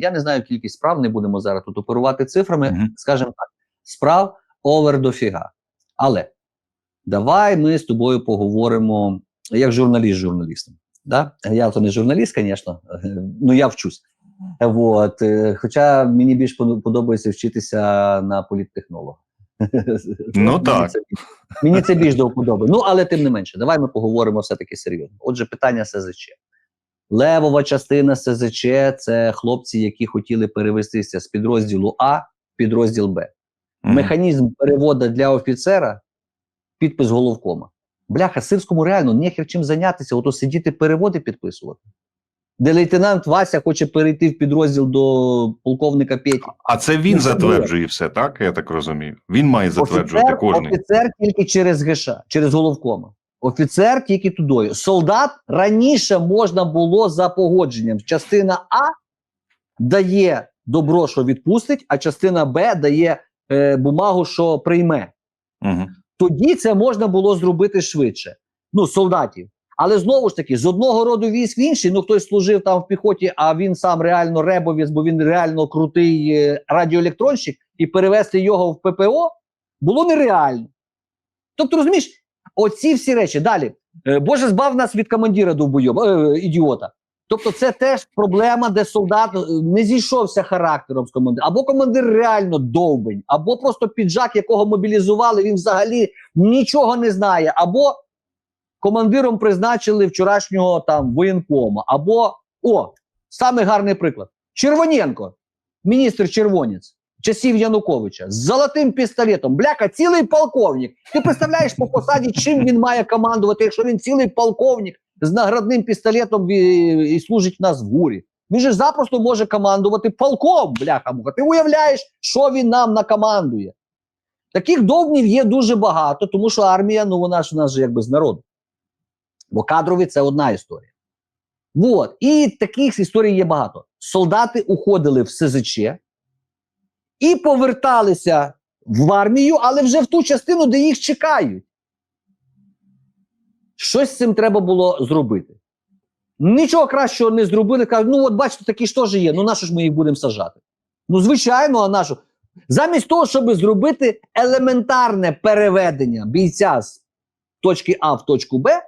Я не знаю кількість справ, не будемо зараз тут оперувати цифрами. Мгм. Скажімо так, справ овер дофіга. Але давай ми з тобою поговоримо як журналіст з журналістом. Да? Я то не журналіст, звісно, ну я вчусь. Вот. е, Хоча мені більш подобається вчитися на політтехнолога. Ну, Мені так. це- Мені це більш до вподоби. Ну, але тим не менше, давай ми поговоримо все-таки серйозно. Отже, питання СЗЧ. Левова частина СЗЧ це хлопці, які хотіли перевестися з підрозділу А в підрозділ Б. Мгм. Механізм переводу для офіцера підпис головкома. Бляха, сирському реально нехер чим зайнятися, ото сидіти переводи підписувати. Де лейтенант Вася хоче перейти в підрозділ до полковника Петі. А це він Ну, затверджує все, так? Я так розумію. Він має затверджувати Офіцер, кожний. офіцер тільки через ГШ, через головкома. Офіцер тільки тудою. Солдат раніше можна було за погодженням. Частина А дає добро, що відпустить, а частина Б дає е, бумагу, що прийме. Угу. Тоді це можна було зробити швидше. Ну, солдатів. Але знову ж таки, з одного роду військ в інший, ну хтось служив там в піхоті, а він сам реально ребовець, бо він реально крутий е, радіоелектронщик, і перевести його в ППО було нереально. Тобто, розумієш, оці всі речі. Далі. Е, Боже, збав нас від командира довбойоба, е, ідіота. Тобто, це теж проблема, де солдат е, не зійшовся характером з командиром. Або командир реально довбень, або просто піджак, якого мобілізували, він взагалі нічого не знає, або командиром призначили вчорашнього там воєнкома, або о, саме гарний приклад: Червоненко, міністр Червонець. Часів Януковича з золотим пістолетом, бляка, цілий полковник. Ти представляєш по посаді, чим він має командувати, якщо він цілий полковник з наградним пістолетом і, і служить нас в гурі. Він же запросто може командувати полком, бляха муха. Ти уявляєш, що він нам накомандує? Таких довбнів є дуже багато, тому що армія, ну вона ж у нас же якби з народу. Бо кадрові це одна історія. Вот. І таких історій є багато. Солдати уходили в СЗЧ і поверталися в армію, але вже в ту частину, де їх чекають. Щось з цим треба було зробити. Нічого кращого не зробили. Кажуть, ну от бачите, такі ж теж є. Ну на що ж ми їх будемо сажати? Ну, звичайно, а на що? Замість того, щоб зробити елементарне переведення бійця з точки А в точку Б,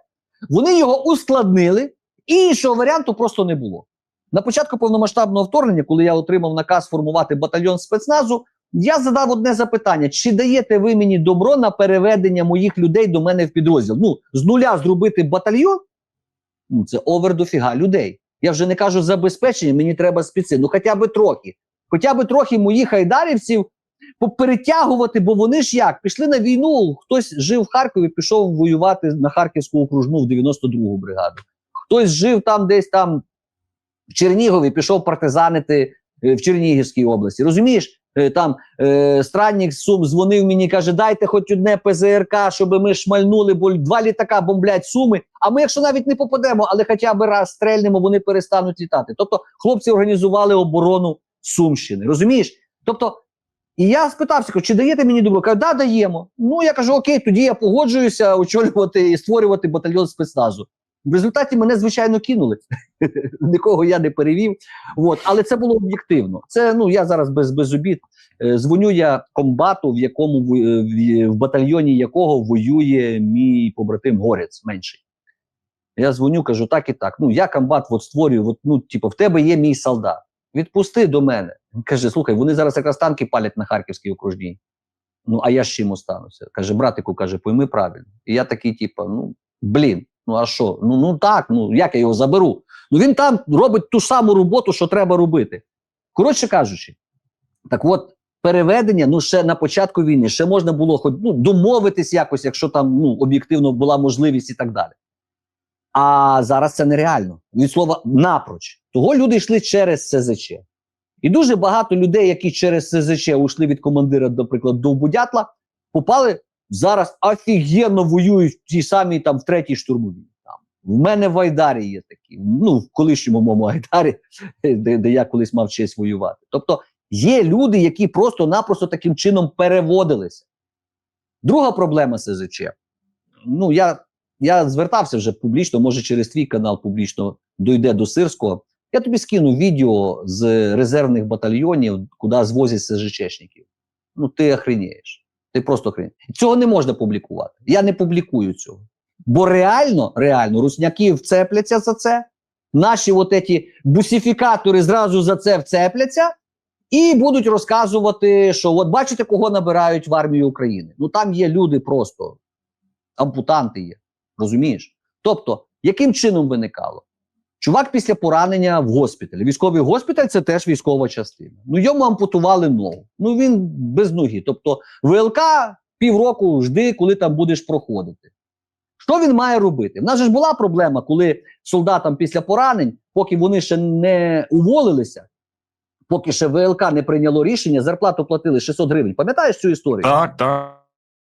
вони його ускладнили, і іншого варіанту просто не було. На початку повномасштабного вторгнення, коли я отримав наказ формувати батальйон спецназу, я задав одне запитання: чи даєте ви мені добро на переведення моїх людей до мене в підрозділ? Ну, з нуля зробити батальйон, ну це овер дофіга людей. Я вже не кажу забезпечення, мені треба спеці. Ну хоча б трохи. Хоча б трохи моїх айдарівців поперетягувати, бо вони ж як пішли на війну. Хтось жив в Харкові, пішов воювати на Харківську окружну в 92-гу бригаду. Хтось жив там, десь там в Чернігові, пішов партизанити е, в Чернігівській області. Розумієш, Е, там е, странник Сум дзвонив мені, каже: дайте хоч одне ПЗРК, щоб ми шмальнули, бо два літака бомблять суми. А ми, якщо навіть не попадемо, але хоча б раз стрельнемо, вони перестануть літати. Тобто, хлопці організували оборону Сумщини. Розумієш? Тобто, і я спитався, чи даєте мені добро? Кажу, да, даємо. Ну я кажу, окей, тоді я погоджуюся очолювати і створювати батальйон спецназу. В результаті мене, звичайно, кинули. Нікого я не перевів. От. Але це було об'єктивно. Це ну я зараз без, без обід. Е, дзвоню я комбату, в якому в, в батальйоні якого воює мій побратим Горець менший. Я дзвоню, кажу, так і так. Ну, я комбат от створюю, от, ну, типу, в тебе є мій солдат. Відпусти до мене. Він каже: слухай, вони зараз якраз танки палять на Харківській окружній. Ну, а я з чим остануся? Каже, братику, каже, пойми правильно. І я такий, типу, ну, блін, ну а що? Ну, ну так, ну як я його заберу? Ну він там робить ту саму роботу, що треба робити. Коротше кажучи, так от. Переведення, ну ще на початку війни, ще можна було хоч ну, домовитись якось, якщо там ну, об'єктивно була можливість і так далі. А зараз це нереально. Від слова напроч. Того люди йшли через СЗЧ. І дуже багато людей, які через СЗЧ ушли від командира, наприклад, до Будятла, попали зараз офігенно воюють в тій самій там в третій штурмовій. Там. В мене в Айдарі є такі, ну, в колишньому моєму Айдарі, де, де я колись мав честь воювати. Тобто є люди, які просто-напросто таким чином переводилися. Друга проблема СЗЧ. Ну, я, я звертався вже публічно, може через твій канал публічно дойде до Сирського. Я тобі скину відео з резервних батальйонів, куди звозять СЖЧшників. Ну, ти охренієш. Ти просто охренієш. Цього не можна публікувати. Я не публікую цього. Бо реально, реально, русняки вцепляться за це. Наші от еті бусифікатори зразу за це вцепляться і будуть розказувати, що от бачите, кого набирають в армію України. Ну там є люди просто ампутанти є. Розумієш? Тобто, яким чином виникало? Чувак після поранення в госпіталі. Військовий госпіталь це теж військова частина. Ну йому ампутували ногу. Ну він без ноги. Тобто, ВЛК півроку жди, коли там будеш проходити. Що він має робити? В нас же ж була проблема, коли солдатам після поранень, поки вони ще не уволилися, поки ще ВЛК не прийняло рішення, зарплату платили 600 гривень. Пам'ятаєш цю історію? Так, так.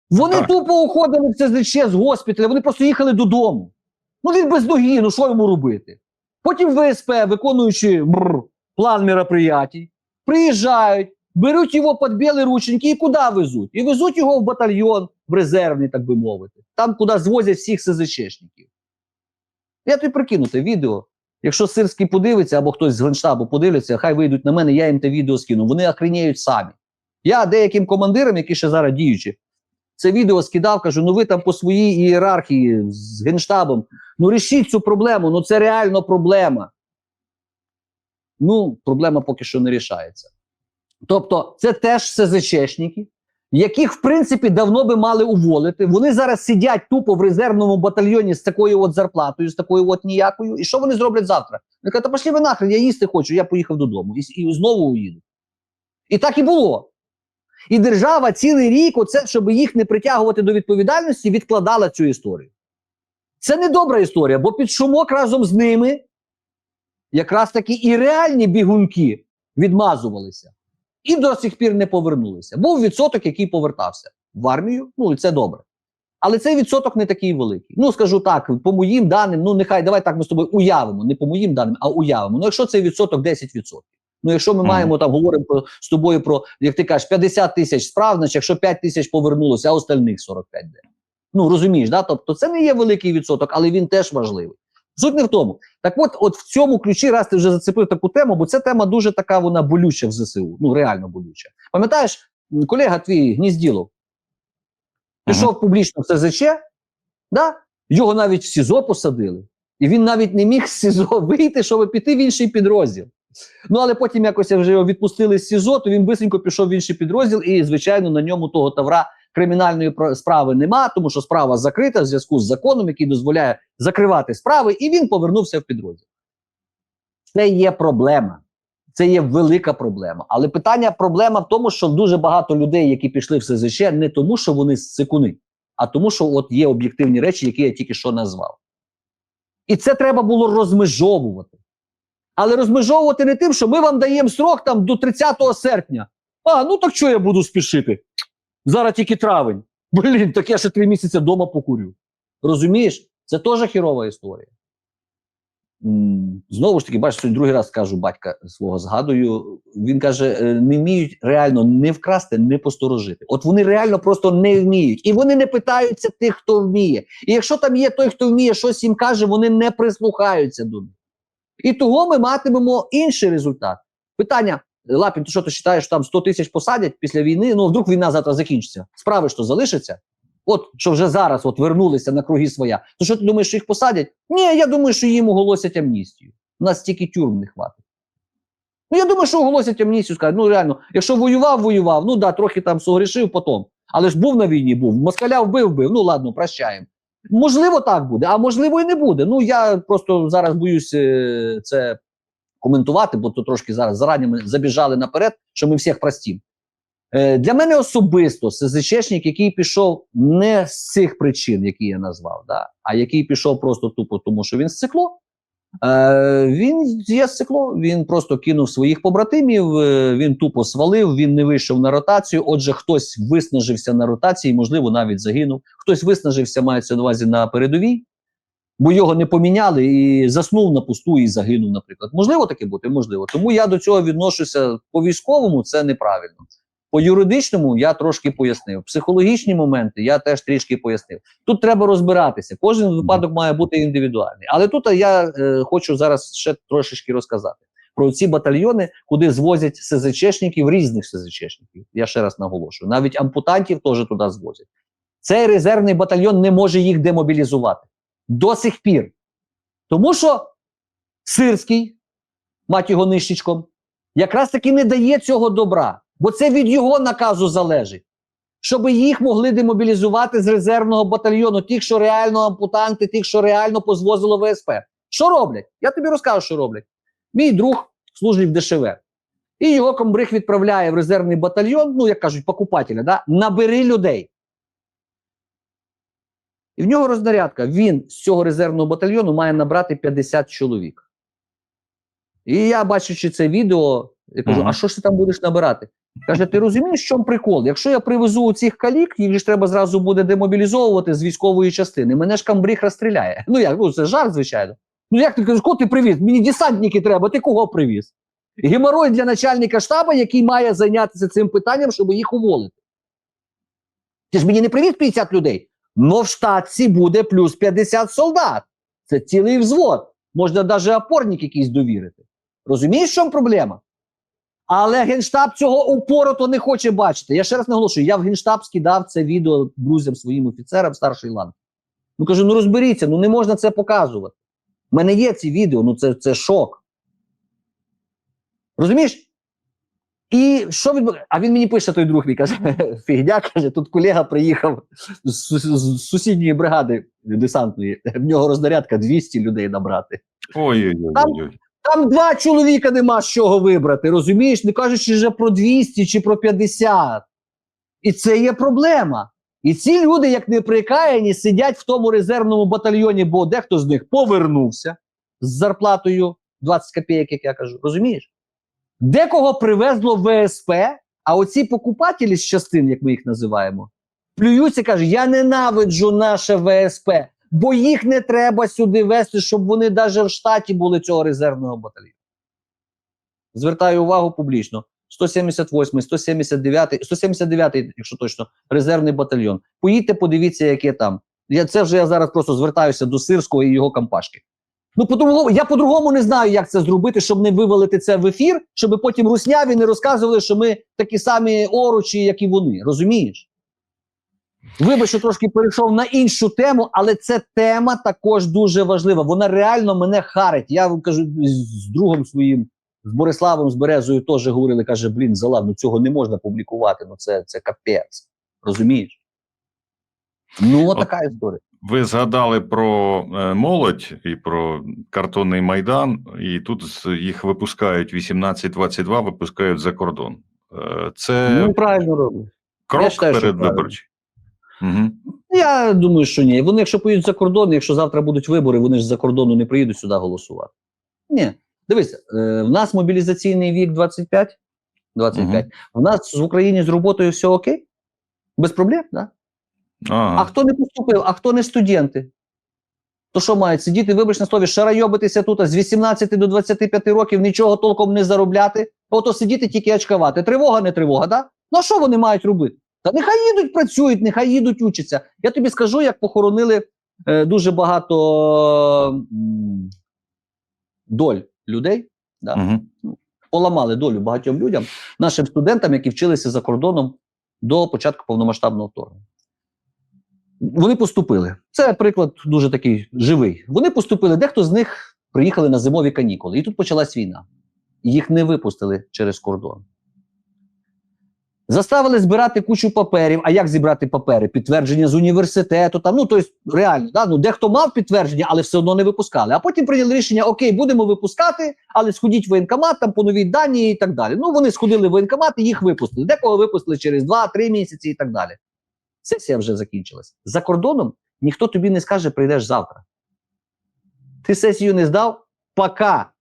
Вони Так. тупо уходили в ЦЗЧ з госпіталя, вони просто їхали додому. Ну він без ноги, ну що йому робити? Потім ВСП, виконуючи бррр, план мероприятій, приїжджають, беруть його під білі рученьки і куди везуть? І везуть його в батальйон, в резервний, так би мовити, там, куди звозять всіх СЗЧшників. Я тобі прикину те відео. Якщо Сирський подивиться або хтось з Генштабу подивиться, хай вийдуть на мене, я їм те відео скину. Вони охреніють самі. Я деяким командирам, які ще зараз діючі, це відео скидав, кажу: ну ви там по своїй ієрархії з генштабом, ну рішіть цю проблему, ну це реально проблема. Ну, проблема поки що не рішається. Тобто, це теж СЗЧшники, яких, в принципі, давно би мали уволити. Вони зараз сидять тупо в резервному батальйоні з такою от зарплатою, з такою от ніякою. І що вони зроблять завтра? Вони кажуть, та ви нахрен, я їсти хочу, я поїхав додому. І, і знову уїду. І так і було. І держава цілий рік, оце, щоб їх не притягувати до відповідальності, відкладала цю історію. Це не добра історія, бо під шумок разом з ними якраз таки і реальні бігунки відмазувалися і до сих пір не повернулися. Був відсоток, який повертався в армію, ну і це добре. Але цей відсоток не такий великий. Ну, скажу так, по моїм даним, ну нехай давай так ми з тобою уявимо, не по моїм даним, а уявимо. Ну, якщо цей відсоток 10%. Ну, якщо ми Мгм. маємо там говоримо про з тобою про, як ти кажеш, 50 тисяч справ, значить, якщо 5 тисяч повернулося, а остальних 45 де. Ну розумієш, да? Тобто це не є великий відсоток, але він теж важливий. Суть не в тому. Так от, от в цьому ключі, раз ти вже зацепив таку тему, бо ця тема дуже така, вона болюча в ЗСУ. Ну реально болюча. Пам'ятаєш, колега твій Гнізділов пішов публічно в СЗЧ, да? його навіть в СІЗО посадили, і він навіть не міг з СІЗО вийти, щоб піти в інший підрозділ. Ну, але потім якось вже його відпустили з СІЗО, то він бисенько пішов в інший підрозділ, і, звичайно, на ньому того тавра кримінальної справи нема, тому що справа закрита в зв'язку з законом, який дозволяє закривати справи, і він повернувся в підрозділ. Це є проблема. Це є велика проблема. Але питання проблема в тому, що дуже багато людей, які пішли в СЗЧ, не тому, що вони сикуни, а тому, що от є об'єктивні речі, які я тільки що назвав. І це треба було розмежовувати. Але розмежовувати не тим, що ми вам даємо срок там до 30 серпня. А, ну так що я буду спішити? Зараз тільки травень. Блін, так я ще три місяці вдома покурю. Розумієш? Це теж хірова історія. Знову ж таки, бачиш, другий раз кажу батька свого згадую. Він каже: е, не вміють реально не вкрасти, не посторожити. От вони реально просто не вміють. І вони не питаються тих, хто вміє. І якщо там є той, хто вміє, щось їм каже, вони не прислухаються до них. І того ми матимемо інший результат. Питання: Лапін, ти що ти вважаєш, що там 100 тисяч посадять після війни? Ну, вдруг війна завтра закінчиться. Справи що залишаться? От що вже зараз от вернулися на круги своя. То що ти думаєш, що їх посадять? Ні, я думаю, що їм оголосять амністію. У нас стільки тюрм не хватить. Ну, я думаю, що оголосять амністію, скажуть, ну реально, якщо воював, воював, ну да, трохи там согрішив потім. Але ж був на війні, був. Москаля вбив, вбив. Ну ладно, прощаємо. Можливо, так буде, а можливо, і не буде. Ну я просто зараз боюсь е, це коментувати, бо то трошки зараз зарані ми забіжали наперед, що ми всіх простім. Е, для мене особисто СЗЧшник, який пішов не з цих причин, які я назвав, да, а який пішов просто тупо, тому що він з цикло. Е, він є з цикло, він просто кинув своїх побратимів, е, він тупо свалив, він не вийшов на ротацію. Отже, хтось виснажився на ротації, можливо, навіть загинув. Хтось виснажився, мається на увазі на передовій, бо його не поміняли і заснув на пусту і загинув, наприклад. Можливо таке бути? Можливо. Тому я до цього відношуся по військовому, це неправильно. По юридичному я трошки пояснив. Психологічні моменти я теж трішки пояснив. Тут треба розбиратися. Кожен випадок має бути індивідуальний. Але тут я е, хочу зараз ще трошечки розказати про ці батальйони, куди звозять СЗЧшників, різних СЗЧшників. Я ще раз наголошую. Навіть ампутантів теж туди звозять. Цей резервний батальйон не може їх демобілізувати до сих пір. Тому що Сирський, мать його нищечком, якраз таки не дає цього добра, бо це від його наказу залежить. Щоб їх могли демобілізувати з резервного батальйону, тих, що реально ампутанти, тих, що реально позвозило ВСП. Що роблять? Я тобі розкажу, що роблять. Мій друг служить в ДШВ. І його комбриг відправляє в резервний батальйон, ну, як кажуть, покупателя, да? набери людей. І в нього рознарядка. Він з цього резервного батальйону має набрати 50 чоловік. І я, бачачи це відео, я кажу: Мгм. а що ж ти там будеш набирати? Каже: ти розумієш, в чому прикол? Якщо я привезу цих калік, їх ж треба зразу буде демобілізовувати з військової частини. Мене ж камбриг розстріляє. Ну як, ну це жарт, звичайно. Ну як ти кажеш, кого ти привіз? Мені десантники треба, ти кого привіз? Геморой для начальника штабу, який має зайнятися цим питанням, щоб їх уволити. Ти ж мені не привіз 50 людей. Но в штатці буде плюс 50 солдат. Це цілий взвод. Можна навіть опорник якийсь довірити. Розумієш, в чому проблема? Але Генштаб цього упорото не хоче бачити. Я ще раз наголошую: я в Генштаб скидав це відео друзям своїм офіцерам старшої ланки. Ну кажу: ну розберіться, ну не можна це показувати. У мене є ці відео, ну це, це шок. Розумієш? І що відбу... А він мені пише той друг мій каже: фігня, каже, тут колега приїхав з, з, з сусідньої бригади десантної. В нього рознарядка 200 людей набрати. Ой-ой-ой. Там два чоловіка нема з чого вибрати, розумієш? Не кажучи вже про 200 чи про 50. І це є проблема. І ці люди, як не прикаяні, сидять в тому резервному батальйоні, бо дехто з них повернувся з зарплатою 20 копійок, як я кажу. Розумієш? Декого привезло ВСП, а оці покупателі з частин, як ми їх називаємо, плюються і кажуть: я ненавиджу наше ВСП, бо їх не треба сюди вести, щоб вони навіть в штаті були цього резервного батальйону. Звертаю увагу публічно. 178, 179, 179, якщо точно, резервний батальйон. Поїдьте, подивіться, яке там. Я, це вже я зараз просто звертаюся до Сирського і його кампашки. Ну, по-другому, я по-другому не знаю, як це зробити, щоб не вивалити це в ефір, щоб потім русняві не розказували, що ми такі самі оручі, як і вони. Розумієш? Вибач, що трошки перейшов на іншу тему, але ця тема також дуже важлива. Вона реально мене харить. Я вам кажу з другом своїм, з Бориславом, з Березою теж говорили, каже, блін, Залав, ну цього не можна публікувати. Ну це, це капець. Розумієш? Ну, от така історія. Ви згадали про е, молодь і про картонний майдан, і тут їх випускають 18-22, випускають за кордон. Е, Це Ну, правильно роблять. крок перед виборчий. Угу. Я думаю, що ні. Вони, якщо поїдуть за кордон, якщо завтра будуть вибори, вони ж за кордону не приїдуть сюди голосувати. Ні. Дивися, е, в нас мобілізаційний вік 25. 25. У нас в Україні з роботою все окей? Без проблем, да? А хто не поступив, а хто не студенти? То що мають сидіти, вибач на слові, шарайобитися тут з 18 до 25 років, нічого толком не заробляти, ото сидіти тільки очкувати. Тривога, не тривога, да? Ну а що вони мають робити? Та нехай їдуть, працюють, нехай їдуть, учаться. Я тобі скажу, як похоронили е, дуже багато м, доль людей, да? Угу. поламали долю багатьом людям, нашим студентам, які вчилися за кордоном до початку повномасштабного вторгнення. Вони поступили. Це приклад дуже такий живий. Вони поступили. Дехто з них приїхали на зимові канікули, і тут почалась війна. Їх не випустили через кордон. Заставили збирати кучу паперів. А як зібрати папери? Підтвердження з університету. Там, ну, тобто, реально, да? ну, дехто мав підтвердження, але все одно не випускали. А потім прийняли рішення: окей, будемо випускати, але сходіть в воєнкомат, там поновіть дані і так далі. Ну, вони сходили в воєнкомат і їх випустили. Декого випустили через 2-3 місяці і так далі. Сесія вже закінчилась. За кордоном ніхто тобі не скаже, прийдеш завтра. Ти сесію не здав? Пока.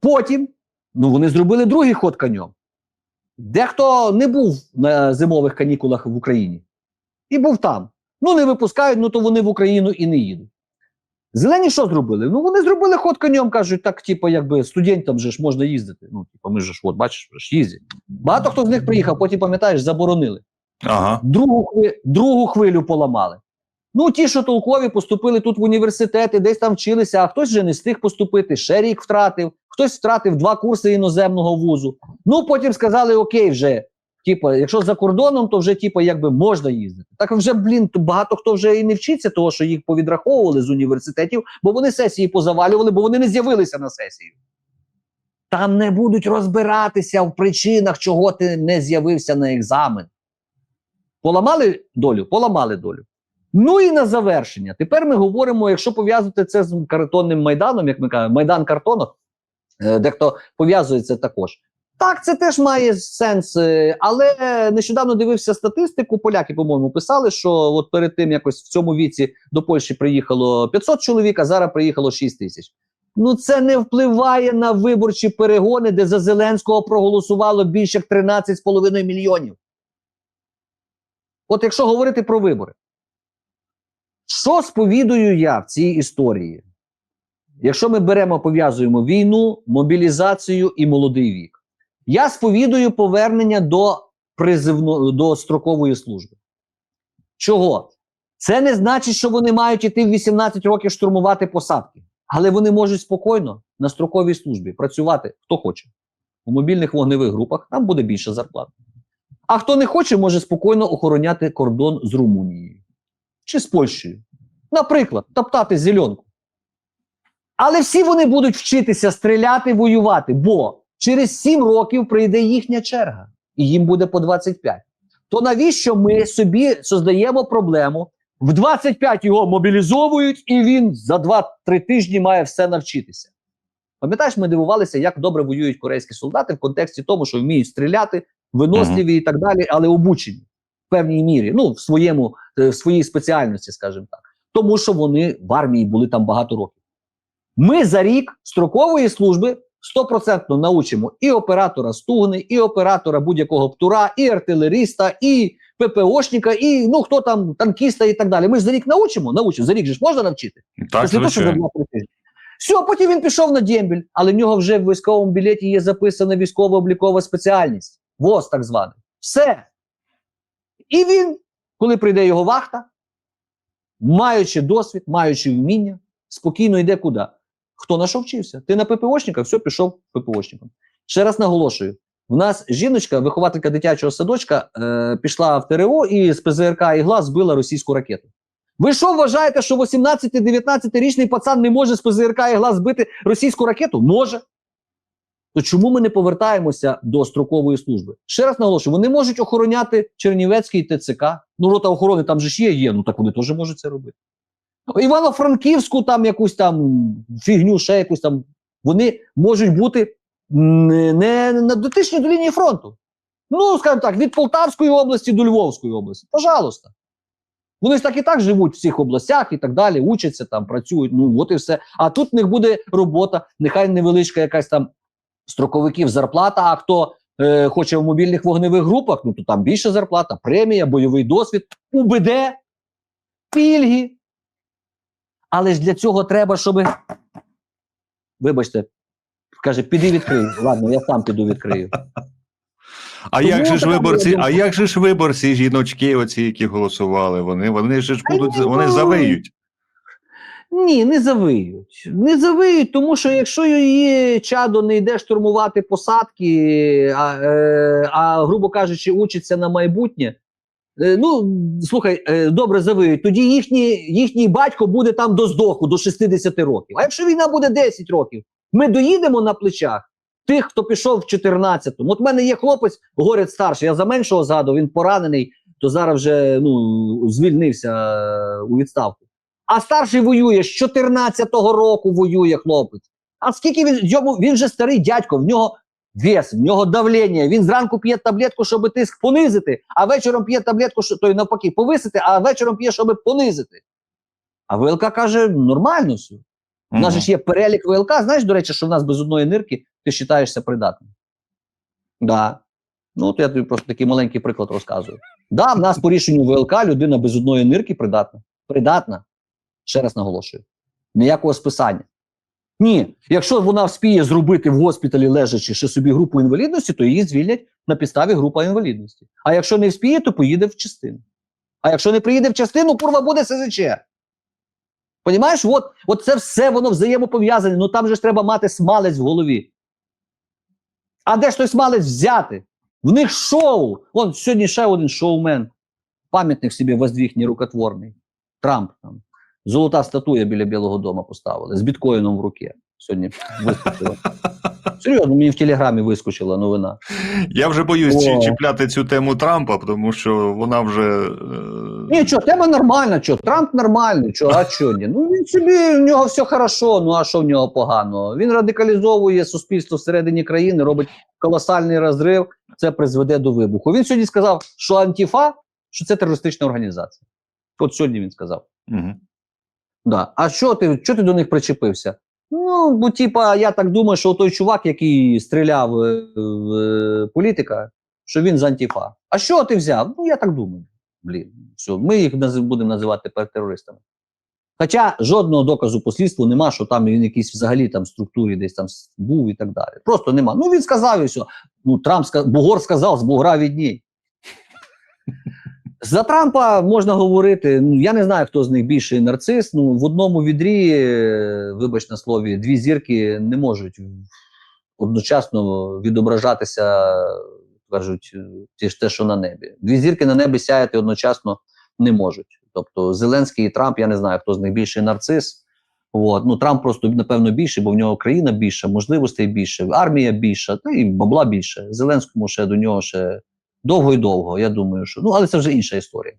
Потім ну, вони зробили другий ход конем. Дехто не був на зимових канікулах в Україні і був там. Ну, не випускають, ну то вони в Україну і не їдуть. Зелені що зробили? Ну вони зробили ход конем, кажуть, так, типу, якби студентам же ж можна їздити. Ну, типу, ми ж от, бачиш, ж їздять. Багато хто з них приїхав, потім пам'ятаєш, заборонили. Ага. Другу, другу хвилю поламали. Ну, ті, що толкові, поступили тут в університети, десь там вчилися, а хтось вже не встиг поступити, ще рік втратив, хтось втратив два курси іноземного вузу. Ну, потім сказали, окей, вже. Типу, якщо за кордоном, то вже типу, якби можна їздити. Так вже, блін, багато хто вже і не вчиться, того, що їх повідраховували з університетів, бо вони сесії позавалювали, бо вони не з'явилися на сесію. Там не будуть розбиратися в причинах, чого ти не з'явився на екзамен. Поламали долю? Поламали долю. Ну і на завершення. Тепер ми говоримо, якщо пов'язувати це з картонним майданом, як ми кажемо, майдан картонок, е, дехто пов'язує це також. Так, це теж має сенс, е, але нещодавно дивився статистику. Поляки, по-моєму, писали, що от перед тим якось в цьому віці до Польщі приїхало 500 чоловік, а зараз приїхало 6 тисяч. Ну це не впливає на виборчі перегони, де за Зеленського проголосувало більше як 13,5 мільйонів. От якщо говорити про вибори, що сповідую я в цій історії? Якщо ми беремо, пов'язуємо війну, мобілізацію і молодий вік, я сповідую повернення до призивно, до строкової служби. Чого? Це не значить, що вони мають іти в 18 років штурмувати посадки, але вони можуть спокійно на строковій службі працювати хто хоче. У мобільних вогневих групах там буде більше зарплат. А хто не хоче, може спокійно охороняти кордон з Румунією чи з Польщею. Наприклад, топтати зеленку. Але всі вони будуть вчитися стріляти, воювати, бо через 7 років прийде їхня черга, і їм буде по 25. То навіщо ми собі создаємо проблему? В 25 його мобілізовують, і він за 2-3 тижні має все навчитися. Пам'ятаєш, ми дивувалися, як добре воюють корейські солдати в контексті тому, що вміють стріляти, виносливі і так далі, але обучені в певній мірі, ну в своєму е, в своїй спеціальності, скажімо так, тому що вони в армії були там багато років. Ми за рік строкової служби стопроцентно научимо і оператора стугни, і оператора будь-якого птура, і артилеріста, і ППОшника, і ну хто там танкіста і так далі. Ми ж за рік научимо, научимо. За рік же ж можна навчити. Так, Після того, що за звичайно. 2-3 тижні. Все, потім він пішов на дембіль, але в нього вже в військовому білеті є записана військово-облікова спеціальність. ВОЗ так званий. Все. І він, коли прийде його вахта, маючи досвід, маючи вміння, спокійно йде куди? Хто на що вчився? Ти на ППОшника, все, пішов ППОшником. Ще раз наголошую: в нас жіночка, вихователька дитячого садочка, е, пішла в ТРО і з ПЗРК ігла збила російську ракету. Ви що вважаєте, що 18-19-річний пацан не може з ПЗРК ігла збити російську ракету? Може. То чому ми не повертаємося до строкової служби? Ще раз наголошую, вони можуть охороняти Чернівецький ТЦК. Ну, рота охорони там же ж є, є, ну так вони теж можуть це робити. Івано-Франківську там якусь там фігню, ще якусь там. Вони можуть бути не, не на дотичні до лінії фронту. Ну, скажімо так, від Полтавської області до Львовської області. Пожалуйста. Вони ж так і так живуть в цих областях і так далі, учаться там, працюють. Ну, от і все. А тут в них буде робота, нехай невеличка якась там строковиків зарплата. А хто е, хоче в мобільних вогневих групах, ну то там більше зарплата, премія, бойовий досвід, УБД, пільги. Але ж для цього треба, щоб. Вибачте, каже, піди відкрий. Ладно, я сам піду відкрию. А Тому як же ж виборці? А як же ж виборці, жіночки, оці, які голосували? Вони вони ж будуть вони завиють. Ні, не завиють. Не завиють, тому що якщо її чадо не йде штурмувати посадки, а, е, а грубо кажучи, учиться на майбутнє. е, Ну, слухай, е, добре завиють. Тоді їхній, їхній батько буде там до здоху, до 60 років. А якщо війна буде 10 років, ми доїдемо на плечах тих, хто пішов в 14-му. От в мене є хлопець, горець старший, я за меншого згадував, він поранений, то зараз вже ну, звільнився е, у відставку. А старший воює з 14-го року воює хлопець. А скільки він йому він же старий дядько, в нього вес, в нього давлення. Він зранку п'є таблетку, щоб тиск понизити, а вечором п'є таблетку, що той навпаки, повисити, а вечором п'є, щоб понизити. А ВЛК каже: нормально все. У нас же ж є перелік ВЛК. Знаєш, до речі, що в нас без одної нирки ти вважаєшся придатним. Да. Ну, то я тобі просто такий маленький приклад розказую. Да, в нас по рішенню ВЛК людина без одної нирки придатна. Придатна. Ще раз наголошую. Ніякого списання. Ні, якщо вона вспіє зробити в госпіталі, лежачи ще собі групу інвалідності, то її звільнять на підставі групи інвалідності. А якщо не вспіє, то поїде в частину. А якщо не приїде в частину, курва буде СЗЧ. Понімаєш, от, от це все воно взаємопов'язане. Ну там же ж треба мати смалець в голові. А де ж той смалець взяти? В них шоу. Вон сьогодні ще один шоумен. Пам'ятник собі воздвіг нерукотворний. Трамп там. Золота статуя біля Білого дому поставили з біткоїном в руці. Сьогодні вискочила. Серйозно, мені в телеграмі вискочила новина. Я вже боюсь О. чіпляти цю тему Трампа, тому що вона вже. е, Ні, що, тема нормальна, що Трамп нормальний, що, а що ні? Ну він собі, в нього все хорошо, ну а що в нього погано? Він радикалізовує суспільство всередині країни, робить колосальний розрив, це призведе до вибуху. Він сьогодні сказав, що Антіфа, що це терористична організація. От сьогодні він сказав. Мгм. Да. А що ти, що ти до них причепився? Ну, бо типа, я так думаю, що той чувак, який стріляв е, в е, політика, що він з антифа. А що ти взяв? Ну, я так думаю. Блін, все, ми їх будемо називати тепер терористами. Хоча жодного доказу по слідству нема, що там він якийсь взагалі там структурі десь там був і так далі. Просто нема. Ну він сказав і все. Ну, Трамп сказав, Бугор сказав, з Бугра відній. За Трампа можна говорити. Ну я не знаю, хто з них більший нарцис. Ну в одному відрі, е, вибач на слові, дві зірки не можуть одночасно відображатися, кажуть, е, ті ж те, що на небі. Дві зірки на небі сяяти одночасно не можуть. Тобто Зеленський і Трамп, я не знаю, хто з них більший нарцис. От. Ну, Трамп просто напевно більший, бо в нього країна більша, можливостей більше, армія більша, та і бабла більше. Зеленському ще до нього ще довго і довго. Я думаю, що ну але це вже інша історія.